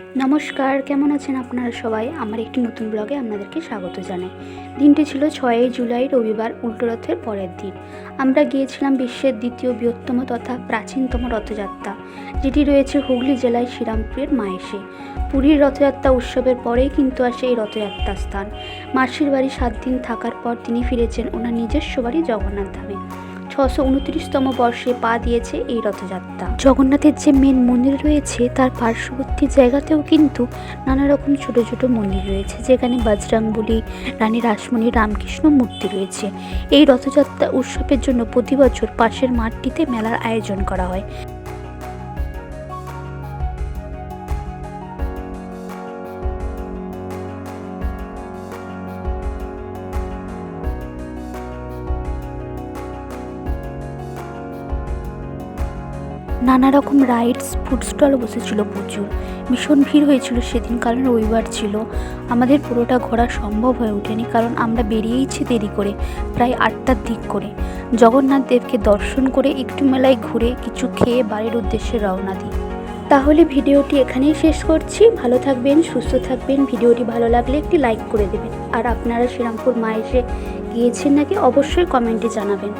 নমস্কার, কেমন আছেন আপনারা সবাই? আমার একটি নতুন ব্লগে আপনাদেরকে স্বাগত জানাই। দিনটি ছিল ছয়ই জুলাই, রবিবার, উল্টো রথের পরের দিন। আমরা গিয়েছিলাম বিশ্বের দ্বিতীয় বৃহত্তম তথা প্রাচীনতম রথযাত্রা, যেটি রয়েছে হুগলি জেলায় শ্রীরামপুরের মায়েশে। পুরীর রথযাত্রা উৎসবের পরেই কিন্তু আসে এই রথযাত্রা স্থান। মাসির বাড়ি সাত দিন থাকার পর তিনি ফিরেছেন ওনার নিজস্ব বাড়ি জগন্নাথ ধামে ছশো উনত্রিশতম বর্ষে পা দিয়েছে এই রথযাত্রা। জগন্নাথের যে মেন মন্দির রয়েছে, তার পার্শ্ববর্তী জায়গাতেও কিন্তু নানা রকম ছোট ছোট মন্দির রয়েছে, যেখানে বজরাংবলী, রানী রাসমণি, রামকৃষ্ণ মূর্তি রয়েছে। এই রথযাত্রা উৎসবের জন্য প্রতি বছর পাশের মাঠটিতে মেলার আয়োজন করা হয়। নানা রকম রাইডস ফুড স্টল বসেছিল প্রচুর। ভীষণ ভিড় হয়েছিল সেদিন কারণ রবিবার ছিল। আমাদের পুরোটা ঘোরা সম্ভব হয়ে ওঠেনি, কারণ আমরা বেরিয়েইছি দেরি করে, প্রায় আটটার দিক করে। জগন্নাথ দেবকে দর্শন করে একটু মেলায় ঘুরে কিছু খেয়ে বাড়ির উদ্দেশ্যে রওনা দিই। তাহলে ভিডিওটি এখানেই শেষ করছি। ভালো থাকবেন, সুস্থ থাকবেন। ভিডিওটি ভালো লাগলে একটি লাইক করে দেবেন। আর আপনারা শ্রীরামপুর মা এসে গিয়েছেন নাকি, অবশ্যই কমেন্টে জানাবেন।